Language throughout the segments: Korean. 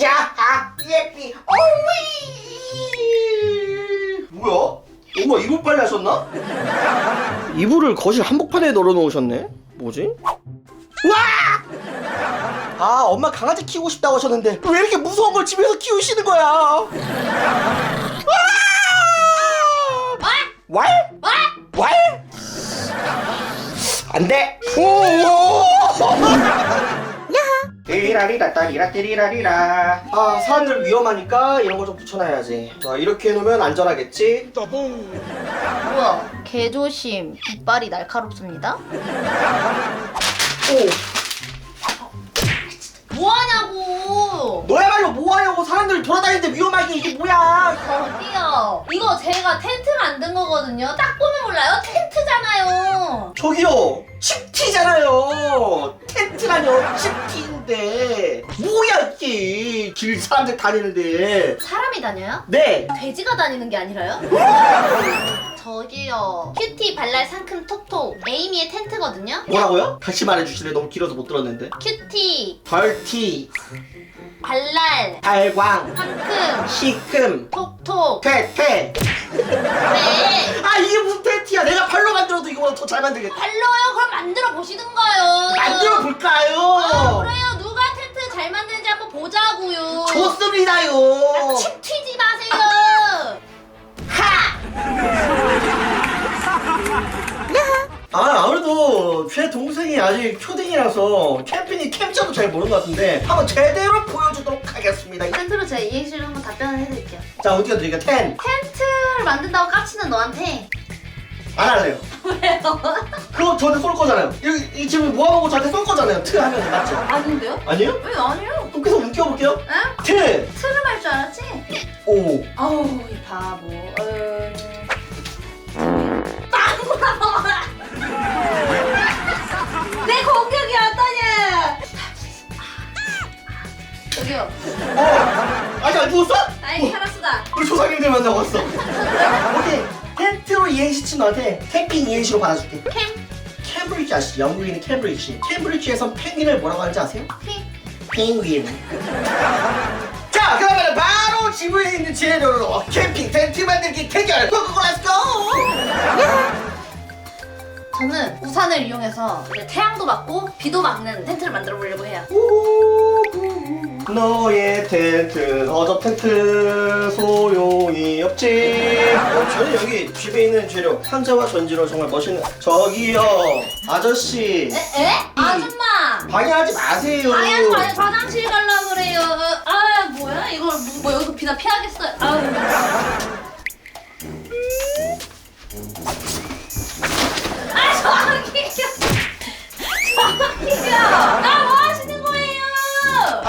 야하 예삐 어미 뭐야? 엄마 이불 빨리 하셨나? 이불을 거실 한복판에 널어놓으셨네 뭐지? 와! 아 엄마 강아지 키우고 싶다고 하셨는데 왜 이렇게 무서운 걸 집에서 키우시는 거야? 와! 왈? 왈? 안 돼! 오! 띠라리라 따리라 띠리라리라 아 사람들 위험하니까 이런 거 좀 붙여놔야지 자 이렇게 해놓으면 안전하겠지 뭐야? 개조심. 이빨이 날카롭습니다. 오 뭐하냐고 사람들 돌아다니는데 위험하게 이게 뭐야 저기요. 이거 제가 텐트 만든 거거든요. 딱 보면 몰라요? 텐트잖아요. 저기요 칩티잖아요 텐트라뇨 칩티인데 뭐야 이게 길 사람들 다니는데 사람이 다녀요? 네 돼지가 다니는 게 아니라요? 저기요. 큐티 발랄 상큼 톡톡. 에이미의 텐트거든요. 뭐라고요? 다시 말해주실래요? 너무 길어서 못 들었는데 큐티 덜티 발랄 발광 상큼 시큼 톡톡. 퇴퇴 네. 아 이게 무슨 텐트야 내가 발로 만들어도 이거보다 더 잘 만들겠다 발로요? 그럼 만들어 보시든가요. 만들어 아, 볼까요? 그래요. 누가 텐트 잘 만드는지 한번 보자고요. 좋습니다요. 아, 침 튀지 마세요. 아 아무래도 제 동생이 아직 초딩이라서 캠핑이 캠자도 잘 모르는 것 같은데 한번 제대로 보여주도록 하겠습니다. 텐트로 제가 이행시를 한번 답변을 해드릴게요. 자 어디가 드릴까? 텐. 텐트를 만든다고 까치는 너한테 안 할래요. 왜요? 그거 저한테 쏠 거잖아요. 이, 이 지금 모아보고 저한테 쏠 거잖아요. 트 하면 맞죠? 아닌데요? 아니에요? 왜 아니에요? 그럼 계속 웃겨볼게요. 에? 트. 트름 할줄 알았지? 오. 아우 이 바보. 음... 저기요. 어. 아직 안 죽었어? 나에게 하라스다. 우리 조상님들 만나고 왔어. 오케이. 텐트로 이행시 친 너한테 캠핑 이행시로 받아줄게. 캠 캠브리지 아시죠? 영국인 캠브리지. 캠브리지에선 펭귄을 뭐라고 하는지 아세요? 핑. 펭귄. 자, 그러면 바로 집에 있는 재료로 캠핑 텐트 만들기 대결. 고고고 렛츠고! 저는 우산을 이용해서 이제 태양도 막고 비도 막는 텐트를 만들어 보려고 해요. 너의 텐트 어저 텐트 소용이 없지 어, 저는 여기 집에 있는 재료 상자와 전지로 정말 멋있는 저기요 아저씨 에? 에? 아줌마! 방해하지 마세요 아야, 아야, 화장실 갈라 그래요. 아, 뭐야? 이걸 뭐, 뭐 여기서 비나 피하겠어요. 아우. 아, 저기요. 저기요. 아, 뭐 거예요?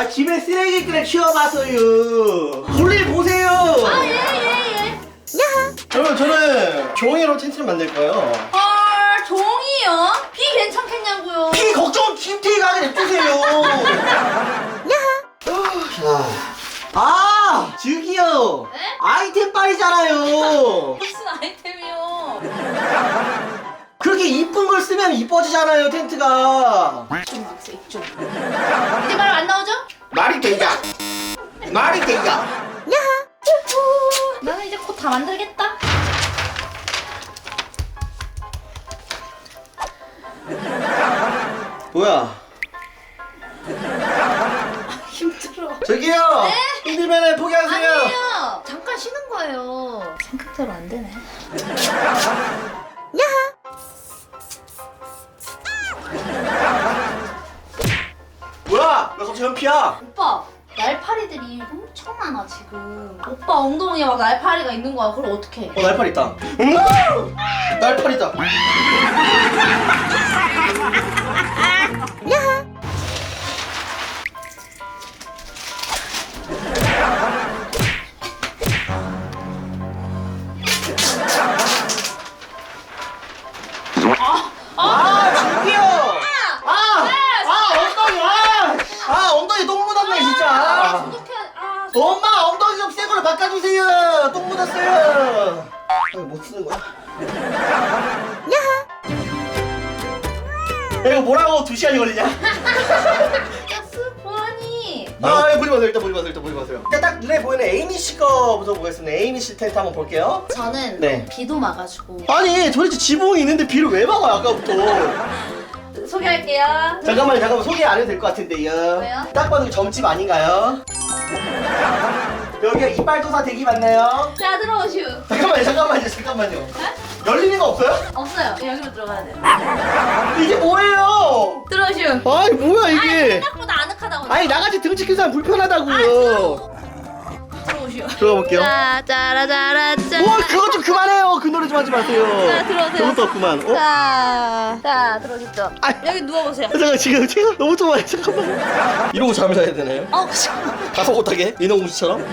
아 집에 쓰레기끈을 치워봐서요 볼일 보세요 아, 예, 예, 예. 그러면 저는 종이로 텐트를 만들 거예요 헐, 종이요? 비 괜찮겠냐고요? 피 걱정 김태희가 하게 냅두세요 아 저기요 네? 아이템 빨이잖아요 무슨 아이템이요? 그렇게 이쁜 걸 쓰면 이뻐지잖아요 텐트가 좀 박세요, 좀. 이제 말 안 나오죠? 말이 되냐 말이 되냐 나는 이제 곧 다 만들겠다. 뭐야 힘들어. 저기요 힘들면 포기하세요 아니에요. 잠깐 쉬는 거예요. 생각대로 안 되네. 나 현피야 오빠, 날파리들이 엄청 많아 지금. 오빠 엉덩이에 막 날파리가 있는 거야. 그럼 어떡해? 어 날파리 있다 음! 날파리 있다 떨어졌어요. 아, 못 쓰는 거야. 야, 이거 뭐라고 두 시간이 걸리냐? 가스 보아니. 아, 예, 보지 마세요. 일단 보지 마세요. 일단 보지 마세요. 일단 딱 눈에 보이는 에이미 씨 거부터 보겠습니다. 에이미 씨 텐트 한번 볼게요. 저는 네. 비도 막아주고 아니, 도대체 지붕이 있는데 비를 왜 막아요, 아까부터? 소개할게요. 잠깐만요, 잠깐만 소개 안 해도 될 것 같은데요. 왜요? 딱 봐도 점집 아닌가요? 여기가 이빨도사 대기 맞나요? 자 들어오시오. 잠깐만요, 잠깐만요, 잠깐만요. 네? 열리는 거 없어요? 없어요. 여기로 들어가야 돼요. 이게 뭐예요? 들어오시오. 아이 뭐야 이게? 생각보다 아늑하다고. 아니 나같이 등치 큰 사람 불편하다고요. 들어오시오. 들어가 볼게요. 자, 짜라짜라짜. 와 그거 좀 그만해요. 그 노래 좀 하지 마세요. 자, 들어오세요. 저것도 없구만. 어? 자, 자 들어오셨죠? 아. 여기 누워보세요. 잠깐 지금 제가 너무 좋아해. 잠깐만. 이러고 잠을 자야 되나요? 어, 잠깐만. 가서 못하게 인어공주처럼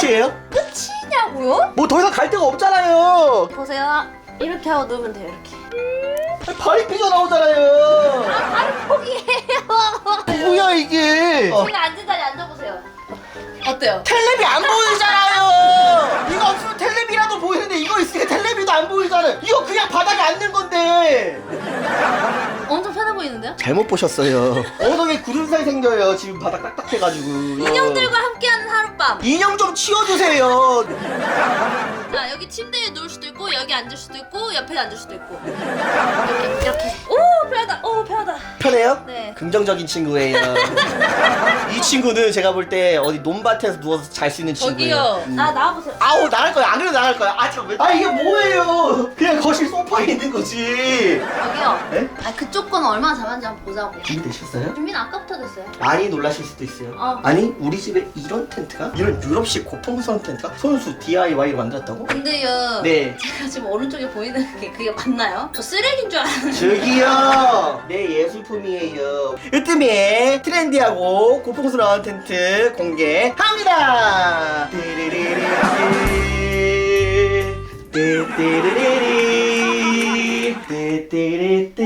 끝이에요? 끝이냐고요? 뭐 더 이상 갈 데가 없잖아요. 보세요. 이렇게 하고 누우면 돼요, 이렇게. 발이 삐져 나오잖아요. 바로 포기해요. 뭐야 이게? 어. 제가 앉은 자리 앉아보세요. 어때요? 텔레비 안 보이잖아요. 이거 없으면 텔레비라도 보이는데 이거 있으니까 텔레비도 안 보이잖아요. 이거 그냥 바닥에 앉는 건데. 엄청 편해 보이는데요? 잘못 보셨어요. 엉덩이에 굳은 살 생겨요. 지금 바닥 딱딱해가지고. 인형들과 함께하는 하룻밤. 인형 좀 치워주세요. 자, 여기 침대에 누울 수도 있고, 여기 앉을 수도 있고, 옆에 앉을 수도 있고. 이렇게, 이렇게. 오, 편하다. 오, 편하다. 편해요? 네. 긍정적인 친구예요. 이 친구는 제가 볼 때 어디 논밭에서 누워서 잘 수 있는 친구예요. 저기요. 음. 아, 나와보세요. 아우 나갈 거야. 안 그래도 나갈 거야. 아 잠깐 왜? 아 이게 뭐예요? 그냥 거실 소파에 있는 거지. 여기요. 네? 아, 그쪽 건 얼마나 잘하는지 한번 보자고. 준비 되셨어요? 준비는 아까부터 됐어요. 많이 놀라실 수도 있어요. 어. 아니 우리 집에 이런 텐트가 이런 유럽식 고풍선 텐트가 손수 DIY로 만들었다고? 근데요. 네. 제가 지금 오른쪽에 보이는 게 그게 맞나요? 저 쓰레기인 줄 알았는데. 저기요 내 예술품이에요 으뜸의 트렌디하고 고풍스러운 텐트 공개합니다 띠리리리리 띠띠리리리 띠띠리띠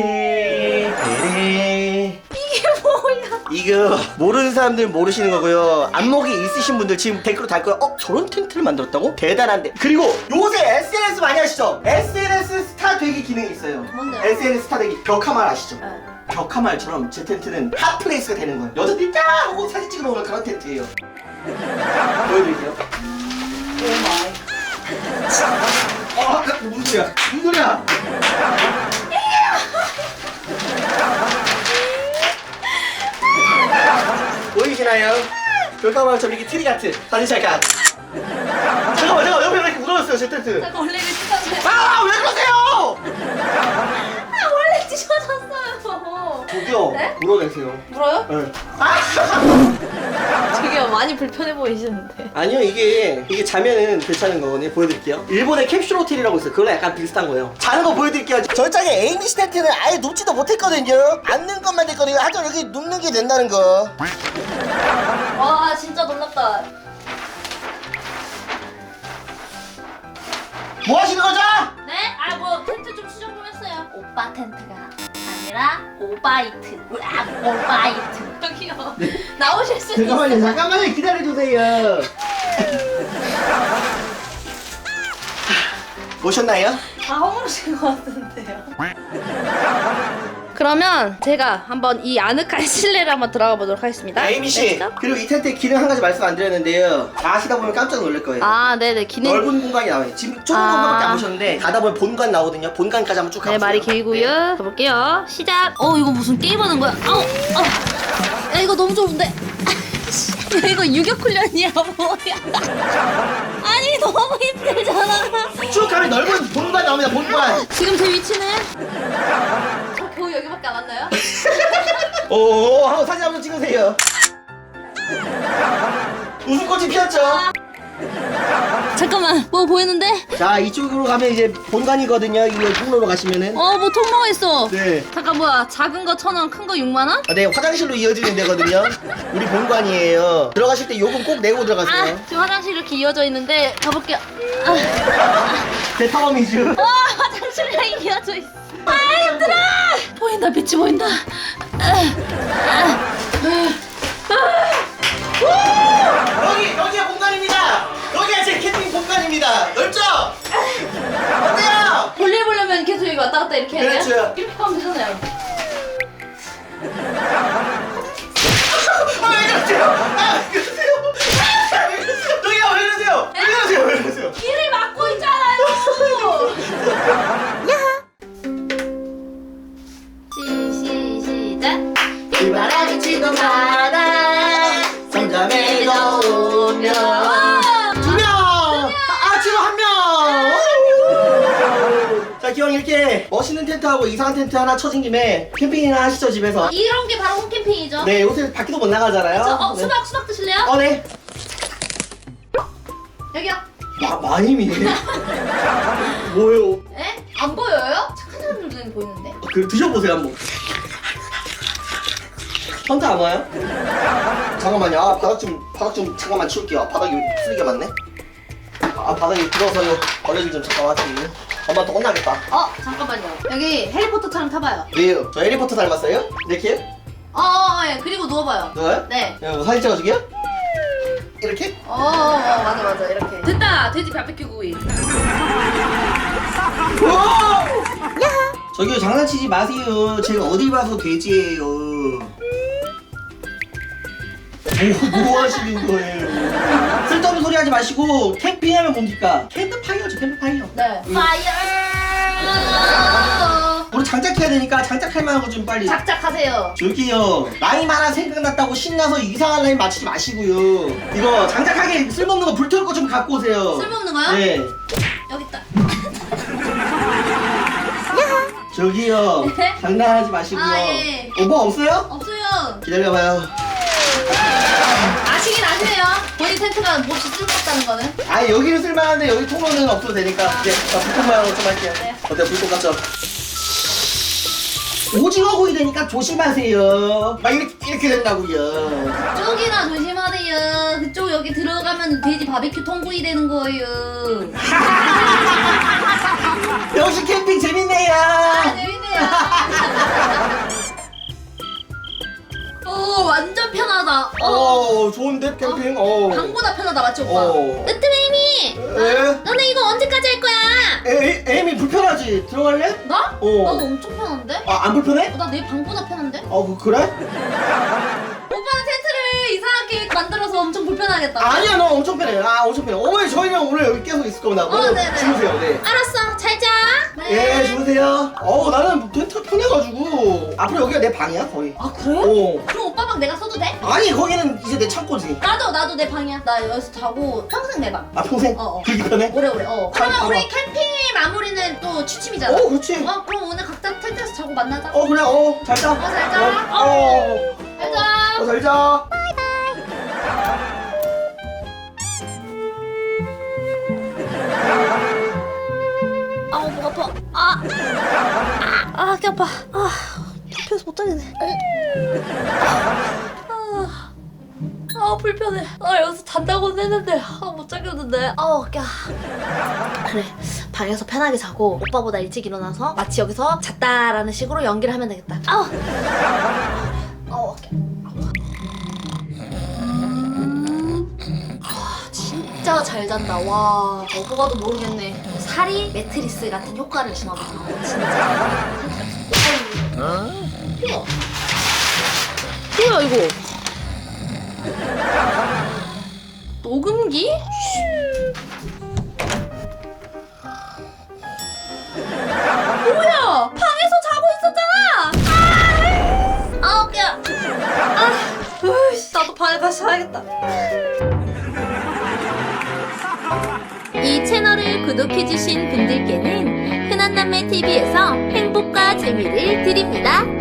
이게 뭐야? 이거 모르는 사람들 모르시는 거고요. 안목이 있으신 분들 지금 댓글로 달 거예요. 어 저런 텐트를 만들었다고? 대단한데. 그리고 요새 SNS 많이 하시죠? SNS 되기 기능이 있어요. 뭔데요? SNS 스타 되기 벽화말 아시죠? 네. 벽화말처럼 제 텐트는 핫플레이스가 되는 거예요. 여자들이 쫙 하고 사진 찍으러 오는 그런 텐트예요. 보여드릴게요. 오 마이. 어, 무슨 소리야? 무슨 소리야? 보이시나요? 벽화말처럼 이렇게 트리 같은 사진 찰칵. 잠깐만, 잠깐만, 옆에 왜 이렇게 묻어졌어요, 제 텐트? 잠깐 원래 이거 찢어져요. 아, 왜 그러세요? 물어내세요. 물어요? 네. 저기요 많이 불편해 보이시는데. 아니요 이게 이게 자면은 괜찮은 거거든요 보여드릴게요 일본의 캡슐 호텔이라고 있어요 그거랑 약간 비슷한 거예요 자는 거 보여드릴게요 저짝에 에이미 시 텐트는 아예 눕지도 못했거든요 앉는 것만 됐거든요 하지만 여기 눕는 게 된다는 거 와 진짜 놀랍다. 뭐 하시는 거죠? 네? 아뭐 텐트 좀 수정 좀 했어요. 오빠 텐트가 아니라 오바이트. 으악, 오바이트. 저기요. 나오실 수 있어요. 잠깐만요 잠깐만요 기다려주세요 오셨나요? 다 허물으신 것 같은데요. 그러면 제가 한번 이 아늑한 실내를 한번 들어가 보도록 하겠습니다. 에이미씨 렛츠고. 그리고 이 텐트의 기능 한 가지 말씀 안 드렸는데요 다 하시다 보면 깜짝 놀랄 거예요 아, 네네 기능. 넓은 공간이 나와요 지금 좁은 아. 공간밖에 안 보셨는데 가다 보면 본관 나오거든요 본관까지 한번 쭉 네, 가보세요 말이 길고요. 가볼게요. 시작. 어, 이거 무슨 게임 하는 거야? 아우, 아, 야, 이거 너무 좋은데. 야, 이거 유격 훈련이야 뭐야? 아니 너무 힘들잖아. 네. 쭉 가면 넓은 본관 나옵니다 본관 지금 제 위치는 저 겨우 여기밖에 안 왔나요? 오, 한번 사진 한번 찍으세요. 웃음꽃이 피었죠? 잠깐만, 뭐 보이는데? 자, 이쪽으로 가면 이제 본관이거든요. 이 통로로 가시면은. 어, 뭐 통로가 있어. 네. 잠깐 뭐야? 작은 거 천 원, 큰 거 6만 원? 아, 네, 화장실로 이어지는 데거든요. 우리 본관이에요. 들어가실 때 요금 꼭 내고 들어가세요. 아, 지금 화장실 이렇게 이어져 있는데 가볼게요. 대타워 미주. 와, 화장실이랑 이어져 있어. 아 힘들어! 보인다 빛이 보인다. 여기 여기야 공간입니다. 여기야 제 캠핑 공간입니다. 넓죠? 어때요? 볼일 보려면 계속 여기 왔다 갔다 이렇게 해야 돼요? 그렇죠. 이렇게 하면 되잖아요. 아왜 그러세요? 아왜 그러세요? 아, 왜 그러세요? 여기가 왜 그러세요? 왜 그러세요? 왜 그러세요? 길을 막고 있잖아요. 네. 멋있는 텐트하고 이상한 텐트 하나 쳐진 김에 캠핑이나 하시죠 집에서 이런 게 바로 홈캠핑이죠. 네 요새 밖에도 못 나가잖아요 저, 어, 네. 수박 수박 드실래요? 어, 네. 여기요. 마, 많이 미네. 뭐예요? 에? 안 보여요? 착한 사람 눈에 보이는데. 그 드셔보세요 한번. 현타 안 와요? 잠깐만요. 아, 바닥 좀 바닥 좀 잠깐만 치울게요. 바닥이 쓰레기가 많네. 아 바닥이 들어서 버려질 좀 잠깐만 하지. 엄마 또 혼나겠다. 어 잠깐만요. 여기 해리포터처럼 타봐요. 왜요? 저 해리포터 닮았어요? 이렇게? 어, 어, 예. 그리고 누워봐요. 누가요? 네. 야, 뭐 사진 찍어주게요? 이렇게? 어, 어, 어, 맞아, 맞아. 이렇게. 됐다. 돼지 바베큐 구이. 저기요 장난치지 마세요. 제가 어디 봐서 돼지예요. 뭐, 뭐 하시는 거예요? 쓸데없는 소리 하지 마시고 캠핑 하면 뭡니까? 캠프파이어죠 캠프파이어. 네. 음. 파이어. 우리 장작해야 되니까 장작할 만한 거 좀 빨리. 작작하세요. 저기요 라임 하나 생각났다고 신나서 이상한 라임 맞추지 마시고요. 이거 장작하게 쓸모없는 거 불태울 거 좀 갖고 오세요. 쓸모없는 거요? 네. 여기 있다. 저기요 네? 장난하지 마시고요. 아, 예. 어, 뭐 없어요? 없어요. 기다려봐요. 아시긴 아시네요. 텐트가 몹시 쓸모없다는 거는. 아 여기는 쓸만한데 여기 통로는 없어도 되니까 이제 자 불꽃 모양으로 좀 할게요 네. 어때요 불꽃 같죠? 오징어 구이 되니까 조심하세요 막 이렇게 이렇게 된다고요 쪽이나 조심하세요. 그쪽 여기 들어가면 돼지 바베큐 통구이 되는 거예요. 역시 캠핑 재밌네요 아, 재밌네요. 오, 완전 편하다. 어. 어 좋은데 캠핑 어 방보다 편하다, 맞지, 오빠? 어. 으뜸에이미! 에? 너네 이거 언제까지 할 거야? 에, 에, 에임이 불편하지 들어갈래? 나? 어. 나도 엄청 편한데? 아 안 불편해? 어, 나내 방보다 편한데? 어 그- 그래? 오빠는 텐트를 이상하게 만들어서 엄청 불편하겠다. 아니야 너 엄청 편해 아 엄청 편해 어머니 저희는 오늘 여기 계속 있을 겁니다 뭐, 어, 네네. 주무세요 네 알았어, 잘 자. 예, 주무세요. 어우, 나는 텐트 편해가지고. 앞으로 여기가 내 방이야, 거의. 아, 그래요? 어. 그럼 오빠 방 내가 써도 돼? 아니, 거기는 이제 내 창고지. 나도, 나도 내 방이야. 나 여기서 자고 평생 내 방. 아, 평생? 어, 어. 그렇게 편해? 오래오래, 어. 잘 그러면 봐봐. 우리 캠핑의 마무리는 또 취침이잖아. 어, 그렇지. 어, 그럼 오늘 각자 텐트에서 자고 만나자. 어, 그래, 어, 잘 자. 어, 잘 자. 어, 어, 잘 자. 어, 잘 자. 아, 아, 개 아파 아, 불편해서 못 자겠네 아, 아 불편해 아 여기서 잔다고 했는데 아 못 자겠는데 아우 야 그래 방에서 편하게 자고 오빠보다 일찍 일어나서 마치 여기서 잤다라는 식으로 연기를 하면 되겠다 아우 아우 야. 아, 진짜 잘 잔다. 와, 너보 봐도 모르겠네. 살이 매트리스 같은 효과를 주나 보다. 진짜. 뭐야? 뭐야 이거? 녹음기? 뭐야? 방에서 자고 있었잖아. 아, 아, 웃겨. 아, 으이씨, 나도 방에 가서 자야겠다. 이 채널을 구독해주신 분들께는 흔한남매TV에서 행복과 재미를 드립니다.